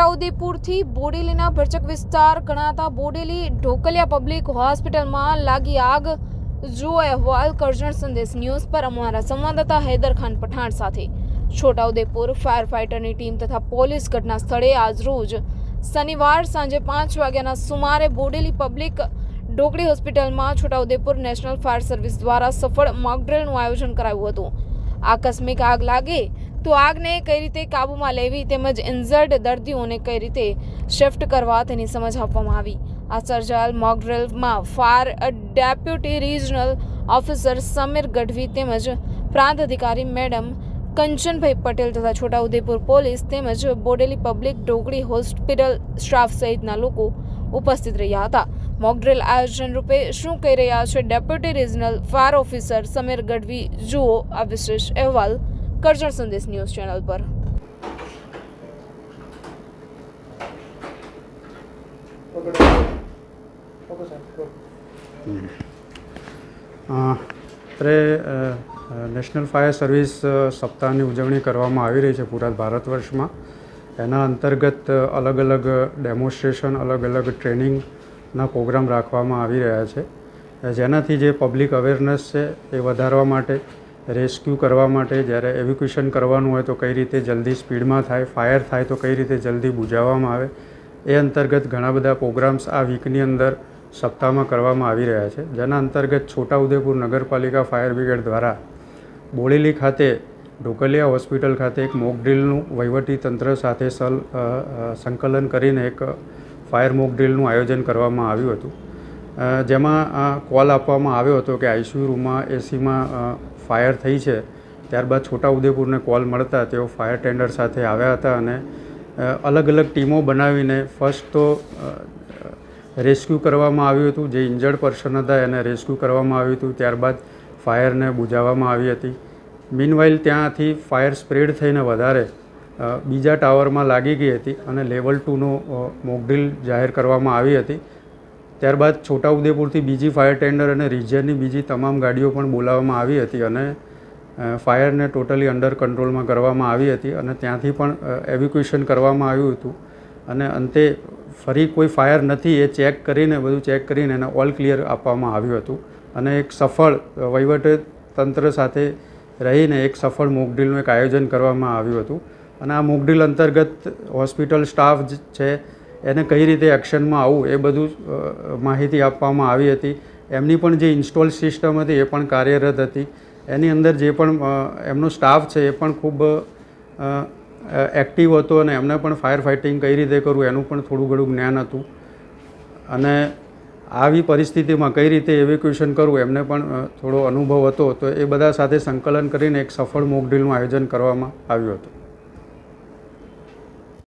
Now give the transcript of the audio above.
છોટાઉદેપુરથી બોડેલીના ભરચક વિસ્તાર ગણાતા બોડેલી ઢોકલિયા પબ્લિક હોસ્પિટલમાં લાગી આગ. જો અહેવાલ કરજણ સંદેશ ન્યૂઝ પર અમારા સંવાદદાતા હૈદર ખાન પઠાણ સાથે. છોટાઉદેપુર ફાયર ફાઇટરની ટીમ તથા પોલીસ ઘટના સ્થળે આજરોજ શનિવાર સાંજે પાંચ વાગ્યાના સુમારે બોડેલી પબ્લિક ઢોકળી હોસ્પિટલમાં છોટાઉદેપુર નેશનલ ફાયર સર્વિસ દ્વારા સફળ મોકડ્રીલનું આયોજન કરાયું હતું. આકસ્મિક આગ લાગે તો આગને કઈ રીતે કાબૂમાં લેવી તેમજ ઇન્ઝર્ડ દર્દીઓને કઈ રીતે શિફ્ટ કરવા તેની સમજ આપવામાં આવી. આ સર્જાયેલ મોકડ્રીલમાં fire deputy regional officer Sameer Gadhvi તેમજ પ્રાંત અધિકારી મેડમ કંચનભાઈ પટેલ તથા છોટાઉદેપુર પોલીસ તેમજ બોડેલી પબ્લિક ઢોકળી હોસ્પિટલ સ્ટાફ સહિતના લોકો ઉપસ્થિત રહ્યા હતા. મોકડ્રિલ આયોજન રૂપે શું કહી રહ્યા છે deputy regional fire officer Sameer Gadhvi? જુઓ આ વિશેષ અહેવાલ કરજણ સંદેશ ન્યૂઝ ચેનલ પર. અત્યારે નેશનલ ફાયર સર્વિસ સપ્તાહની ઉજવણી કરવામાં આવી રહી છે પૂરા ભારત વર્ષમાં. એના અંતર્ગત અલગ અલગ ડેમોન્સ્ટ્રેશન અલગ અલગ ટ્રેનિંગના પ્રોગ્રામ રાખવામાં આવી રહ્યા છે. જેનાથી જે પબ્લિક અવેરનેસ છે એ વધારવા માટે રેસ્ક્યુ કરવા માટે જ્યારે એવિક્યુશન કરવાનું હોય તો કઈ રીતે જલ્દી સ્પીડમાં થાય, ફાયર થાય તો કઈ રીતે જલ્દી બુઝાવવામાં આવે, એ અંતર્ગત ઘણા બધા પ્રોગ્રામ્સ આ વીકની અંદર સપ્તાહમાં કરવામાં આવી રહ્યા છે. જેના અંતર્ગત છોટાઉદેપુર નગરપાલિકા ફાયર બ્રિગેડ દ્વારા બોડેલી ખાતે, ઢોકલિયા હોસ્પિટલ ખાતે એક મોક ડ્રીલનું વહીવટી તંત્ર સાથે સલ સંકલન કરીને એક ફાયર મોક ડ્રીલનું આયોજન કરવામાં આવ્યું હતું. જેમાં કોલ આપવામાં આવ્યો હતો કે આઈસીયુ રૂમમાં, એસીમાં ફાયર થઈ છે. ત્યારબાદ છોટાઉદેપુરને કોલ મળતા તેઓ ફાયર ટેન્ડર સાથે આવ્યા હતા અને અલગ અલગ ટીમો બનાવીને ફર્સ્ટ તો રેસ્ક્યુ કરવામાં આવ્યું હતું, જે ઇન્જર્ડ પર્સન હતા એને રેસ્ક્યુ કરવામાં આવ્યું હતું. ત્યારબાદ ફાયરને બુઝાવવામાં આવી હતી. મીનવાઇલ ત્યાંથી ફાયર સ્પ્રેડ થઈને વધારે બીજા ટાવરમાં લાગી ગઈ હતી અને લેવલ ટુનો મોકડ્રીલ જાહેર કરવામાં આવી હતી. ત્યારબાદ છોટાઉદેપુરથી બીજી ફાયર ટેન્ડર અને રિજિયનની બીજી તમામ ગાડીઓ પણ બોલાવવામાં આવી હતી અને ફાયરને ટોટલી અંડર કંટ્રોલમાં કરવામાં આવી હતી અને ત્યાંથી પણ એવિક્યુએશન કરવામાં આવ્યું હતું. અને અંતે ફરી કોઈ ફાયર નથી, એ ચેક કરીને, બધું ચેક કરીને એને ઓલ ક્લિયર આપવામાં આવ્યું હતું. અને એક સફળ વહીવટ તંત્ર સાથે રહીને એક સફળ મોકડ્રીલનું એક આયોજન કરવામાં આવ્યું હતું. અને આ મોકડ્રીલ અંતર્ગત હોસ્પિટલ સ્ટાફ છે એને કઈ રીતે એક્શનમાં આવવું એ બધું માહિતી આપવામાં આવી હતી. એમની પણ જે ઇન્સ્ટોલ સિસ્ટમ હતી એ પણ કાર્યરત હતી. એની અંદર જે પણ એમનો સ્ટાફ છે એ પણ ખૂબ એક્ટિવ હતો અને એમને પણ ફાયર ફાઇટિંગ કઈ રીતે કરવું એનું પણ થોડું ઘણું જ્ઞાન હતું. અને આવી પરિસ્થિતિમાં કઈ રીતે એવિક્યુએશન કરવું એમને પણ થોડો અનુભવ હતો. તો એ બધા સાથે સંકલન કરીને એક સફળ મોક ડ્રીલનું આયોજન કરવામાં આવ્યું હતું.